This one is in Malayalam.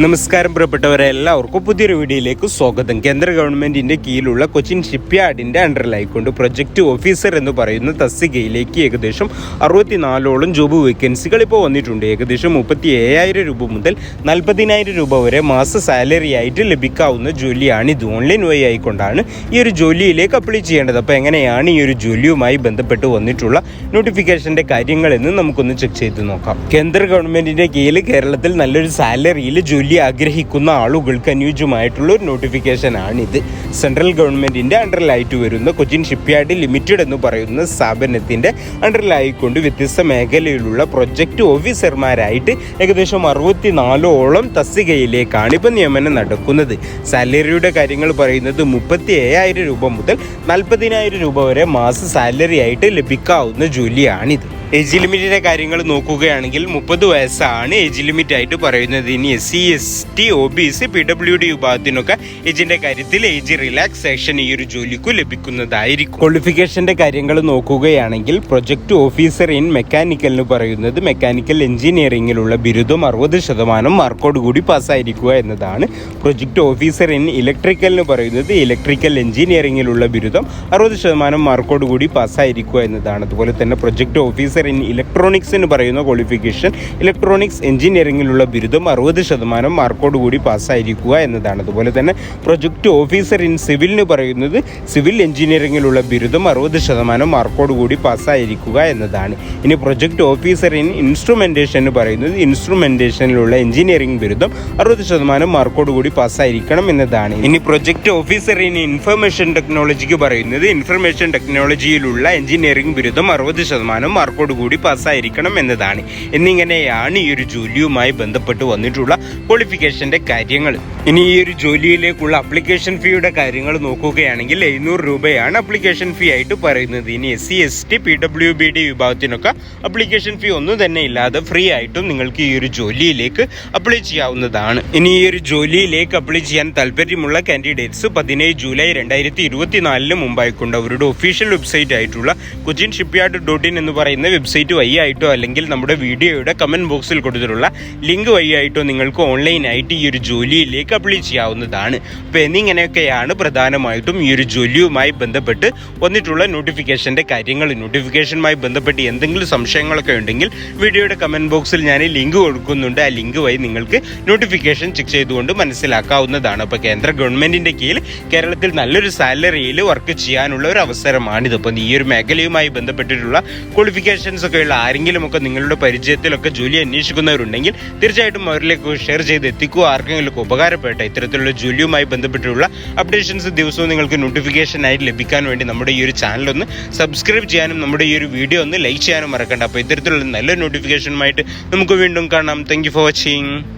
നമസ്കാരം പ്രിയപ്പെട്ടവരെ. എല്ലാവർക്കും പുതിയൊരു വീഡിയോയിലേക്ക് സ്വാഗതം. കേന്ദ്ര ഗവൺമെന്റിന്റെ കീഴിലുള്ള കൊച്ചിൻ ഷിപ്പ്യാർഡിന്റെ അണ്ടറിലായിക്കൊണ്ട് പ്രൊജക്ട് ഓഫീസർ എന്ന് പറയുന്ന തസ്തികയിലേക്ക് ഏകദേശം അറുപത്തിനാലോളം ജോബ് വേക്കൻസികൾ ഇപ്പോൾ വന്നിട്ടുണ്ട്. ഏകദേശം മുപ്പത്തി ഏഴായിരം രൂപ മുതൽ നാൽപ്പതിനായിരം രൂപ വരെ മാസ സാലറി ആയിട്ട് ലഭിക്കാവുന്ന ജോലിയാണ് ഇത്. ഓൺലൈൻ വഴി ആയിക്കൊണ്ടാണ് ഈ ഒരു ജോലിയിലേക്ക് അപ്ലൈ ചെയ്യേണ്ടത്. അപ്പോൾ എങ്ങനെയാണ് ഈ ഒരു ജോലിയുമായി ബന്ധപ്പെട്ട് വന്നിട്ടുള്ള നോട്ടിഫിക്കേഷന്റെ കാര്യങ്ങളെന്ന് നമുക്കൊന്ന് ചെക്ക് ചെയ്ത് നോക്കാം. കേന്ദ്ര ഗവൺമെന്റിന്റെ കീഴിൽ കേരളത്തിൽ നല്ലൊരു സാലറിയിൽ ജോലി ആഗ്രഹിക്കുന്ന ആളുകൾക്ക് അനുയോജ്യമായിട്ടുള്ള ഒരു നോട്ടിഫിക്കേഷൻ ആണിത്. സെൻട്രൽ ഗവൺമെന്റിന്റെ അണ്ടറിലായിട്ട് വരുന്ന കൊച്ചിൻ ഷിപ്പ്യാർഡ് ലിമിറ്റഡ് എന്ന് പറയുന്ന സ്ഥാപനത്തിന്റെ അണ്ടറിലായിക്കൊണ്ട് വ്യത്യസ്ത മേഖലയിലുള്ള പ്രൊജക്റ്റ് ഓഫീസർമാരായിട്ട് ഏകദേശം അറുപത്തിനാലോളം തസ്തികയിലേക്കാണ് ഇപ്പം നിയമനം നടക്കുന്നത്. സാലറിയുടെ കാര്യങ്ങൾ പറയുന്നത് മുപ്പത്തി ഏഴായിരം രൂപ മുതൽ നാൽപ്പതിനായിരം രൂപ വരെ മാസ സാലറി ആയിട്ട് ലഭിക്കാവുന്ന ജോലിയാണിത്. ഏജ് ലിമിറ്റിന്റെ കാര്യങ്ങൾ നോക്കുകയാണെങ്കിൽ മുപ്പത് വയസ്സാണ് ഏജ് ലിമിറ്റ് ആയിട്ട് പറയുന്നത്. ഇനി S C S T O B C P W D വിഭാഗത്തിനൊക്കെ ഏജിന്റെ കാര്യത്തിൽ ഏജ് റിലാക്സേഷൻ ഈ ഒരു ജോലിക്ക് ലഭിക്കുന്നതായിരിക്കും. ക്വാളിഫിക്കേഷന്റെ കാര്യങ്ങൾ നോക്കുകയാണെങ്കിൽ പ്രൊജക്ട് ഓഫീസർ ഇൻ മെക്കാനിക്കൽ എന്ന് പറയുന്നത് മെക്കാനിക്കൽ എഞ്ചിനീയറിംഗിലുള്ള ബിരുദം അറുപത് ശതമാനം മാർക്കോട് കൂടി പാസ്സായിരിക്കുക എന്നതാണ്. പ്രൊജക്ട് ഓഫീസർ ഇൻ ഇലക്ട്രിക്കൽ എന്ന് പറയുന്നത് ഇലക്ട്രിക്കൽ എഞ്ചിനീയറിംഗിലുള്ള ബിരുദം അറുപത് ശതമാനം മാർക്കോട് കൂടി പാസ്സായിരിക്കുക എന്നതാണ്. അതുപോലെ തന്നെ പ്രൊജക്ട് ഓഫീസർ ഇൻ ഇലക്ട്രോണിക്സ് എന്ന് പറയുന്ന ക്വാളിഫിക്കേഷൻ ഇലക്ട്രോണിക്സ് എഞ്ചിനീയറിംഗിലുള്ള ബിരുദം അറുപത് ശതമാനം മാർക്കോട് കൂടി പാസ്സായിരിക്കുക എന്നതാണ്. അതുപോലെ തന്നെ പ്രൊജക്ട് ഓഫീസർ ഇൻ സിവിൽ എന്ന് പറയുന്നത് സിവിൽ എഞ്ചിനീയറിംഗിലുള്ള ബിരുദം അറുപത് ശതമാനം മാർക്കോട് കൂടി പാസ്സായിരിക്കുക എന്നതാണ്. ഇനി പ്രൊജക്ട് ഓഫീസർ ഇൻ ഇൻസ്ട്രുമെന്റേഷൻ എന്ന് പറയുന്നത് ഇൻസ്ട്രുമെന്റേഷനിലുള്ള എഞ്ചിനീയറിംഗ് ബിരുദം അറുപത് ശതമാനം മാർക്കോട് കൂടി പാസ്സായിരിക്കണം എന്നതാണ്. ഇനി പ്രൊജക്ട് ഓഫീസർ ഇൻ ഇൻഫർമേഷൻ ടെക്നോളജിക്ക് പറയുന്നത് ഇൻഫർമേഷൻ ടെക്നോളജിയിലുള്ള എഞ്ചിനീയറിംഗ് ബിരുദം അറുപത് ശതമാനം മാർക്കോട് കൂടി പാസ്സായിരിക്കണം എന്നതാണ്. എന്നിങ്ങനെയാണ് ഈ ഒരു ജോലിയുമായി ബന്ധപ്പെട്ട് വന്നിട്ടുള്ള ക്വാളിഫിക്കേഷന്റെ കാര്യങ്ങൾ. ഇനി ഈ ഒരു ജോലിയിലേക്കുള്ള അപ്ലിക്കേഷൻ ഫീയുടെ കാര്യങ്ങൾ നോക്കുകയാണെങ്കിൽ എഴുന്നൂറ് രൂപയാണ് അപ്ലിക്കേഷൻ ഫീ ആയിട്ട് പറയുന്നത്. ഇനി S C S T P W B D വിഭാഗത്തിനൊക്കെ application fee ഒന്നും തന്നെ ഇല്ലാതെ ഫ്രീ ആയിട്ടും നിങ്ങൾക്ക് ഈ ഒരു ജോലിയിലേക്ക് അപ്ലൈ ചെയ്യാവുന്നതാണ്. ഇനി ഈ ഒരു ജോലിയിലേക്ക് അപ്ലൈ ചെയ്യാൻ താല്പര്യമുള്ള കാൻഡിഡേറ്റ്സ് പതിനേഴ് ജൂലൈ രണ്ടായിരത്തി ഇരുപത്തിനാലിന് മുമ്പായിക്കൊണ്ട് അവരുടെ ഒഫീഷ്യൽ വെബ്സൈറ്റ് ആയിട്ടുള്ള കൊച്ചിൻ ഷിപ്പ്യാർഡ് ഡോട്ട് ഇൻ എന്ന് പറയുന്ന വെബ്സൈറ്റ് വഴി ആയിട്ടോ അല്ലെങ്കിൽ നമ്മുടെ വീഡിയോയുടെ കമന്റ് ബോക്സിൽ കൊടുത്തിട്ടുള്ള ലിങ്ക് വഴി ആയിട്ടോ നിങ്ങൾക്ക് ഓൺലൈനായിട്ട് ഈ ഒരു ജോലിയിലേക്ക് അപ്ലൈ ചെയ്യാവുന്നതാണ്. അപ്പോൾ എന്നിങ്ങനെയൊക്കെയാണ് പ്രധാനമായിട്ടും ഈ ഒരു ജോലിയുമായി ബന്ധപ്പെട്ട് വന്നിട്ടുള്ള നോട്ടിഫിക്കേഷന്റെ കാര്യങ്ങൾ. നോട്ടിഫിക്കേഷനുമായി ബന്ധപ്പെട്ട് എന്തെങ്കിലും സംശയങ്ങളൊക്കെ ഉണ്ടെങ്കിൽ വീഡിയോയുടെ കമന്റ് ബോക്സിൽ ഞാൻ ലിങ്ക് കൊടുക്കുന്നുണ്ട്. ആ ലിങ്ക് വഴി നിങ്ങൾക്ക് നോട്ടിഫിക്കേഷൻ ചെക്ക് ചെയ്തുകൊണ്ട് മനസ്സിലാക്കാവുന്നതാണ്. അപ്പോൾ കേന്ദ്ര ഗവൺമെന്റിന്റെ കീഴിൽ കേരളത്തിൽ നല്ലൊരു സാലറിയിൽ വർക്ക് ചെയ്യാനുള്ള ഒരു അവസരമാണിത് അപ്പം ഈ ഒരു മേഖലയുമായി ബന്ധപ്പെട്ടിട്ടുള്ള ക്വാളിഫിക്കേഷൻസ് ഒക്കെ ഉള്ള ആരെങ്കിലും ഒക്കെ നിങ്ങളുടെ പരിചയത്തിലൊക്കെ ജോലി അന്വേഷിക്കുന്നവരുണ്ടെങ്കിൽ തീർച്ചയായിട്ടും അവരിലേക്ക് ഷെയർ ചെയ്ത് എത്തിക്കുക. ആർക്കെങ്കിലും ഉപകാരപ്പെട്ട ഇത്തരത്തിലുള്ള ജോലിയുമായി ബന്ധപ്പെട്ടുള്ള അപ്ഡേഷൻസ് ദിവസവും നിങ്ങൾക്ക് നോട്ടിഫിക്കേഷനായി ലഭിക്കാൻ വേണ്ടി നമ്മുടെ ഈ ഒരു ചാനൽ ഒന്ന് സബ്സ്ക്രൈബ് ചെയ്യാനും നമ്മുടെ ഈ ഒരു വീഡിയോ ഒന്ന് ലൈക്ക് ചെയ്യാനും മറക്കണ്ട. അപ്പോൾ ഇത്തരത്തിലുള്ള നല്ല നോട്ടിഫിക്കേഷനുമായിട്ട് നമുക്ക് വീണ്ടും കാണാം. Thank for watching